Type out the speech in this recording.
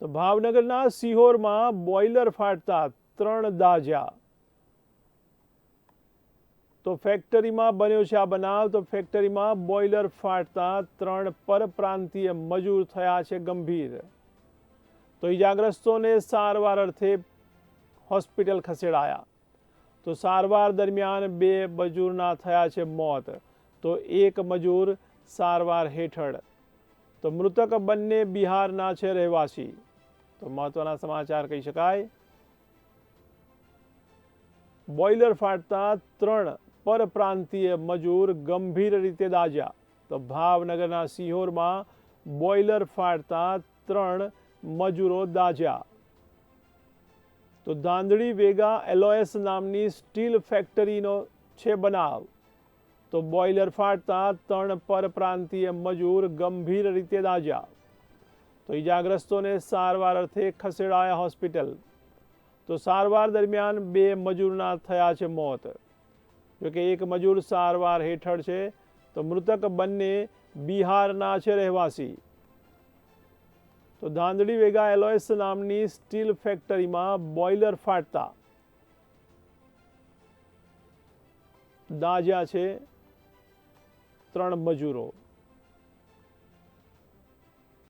તો ભાવનગરના સિહોરમાં બોઇલર ફાટતા ત્રણ દાઝ્યા તો ફેક્ટરીમાં બન્યો છે આ બનાવ તો ફેક્ટરીમાં બોઇલર ફાટતા ત્રણ પરપ્રાંતીય મજૂર થયા છે ગંભીર તો ઈજાગ્રસ્તોને સારવાર અર્થે હોસ્પિટલ ખસેડાયા તો સારવાર દરમિયાન બે મજૂરના થયા છે મોત તો એક મજૂર સારવાર હેઠળ તો મૃતક બંને બિહારના છે રહેવાસી તો મહત્વના સમાચાર કહી શકાય બોઇલર ફાટતા ત્રણ પરપ્રાંતીય મજૂર ગંભીર રીતે દાઝ્યા તો ભાવનગરના સિહોરમાં બોઇલર ફાટતા ત્રણ મજૂરો દાઝ્યા તો દાંદડી વેગા એલોએસ નામની સ્ટીલ ફેક્ટરીનો છે બનાવ તો બોઇલર ફાટતા ત્રણ પરપ્રાંતીય મજૂર ગંભીર રીતે દાઝ્યા તો ઈજાગ્રસ્તોને સારવાર અર્થે ખસેડાયા હોસ્પિટલ. તો સારવાર દરમિયાન બે મજૂરના થયા છે મોત. જોકે એક મજૂર સારવાર હેઠળ છે, તો મૃતક બંને બિહારના છે રહેવાસી. તો ધાંધળી વેગા એલોયસ નામની સ્ટીલ ફેક્ટરીમાં બોઇલર ફાટતા. દાજ્યા છે ત્રણ મજૂરો.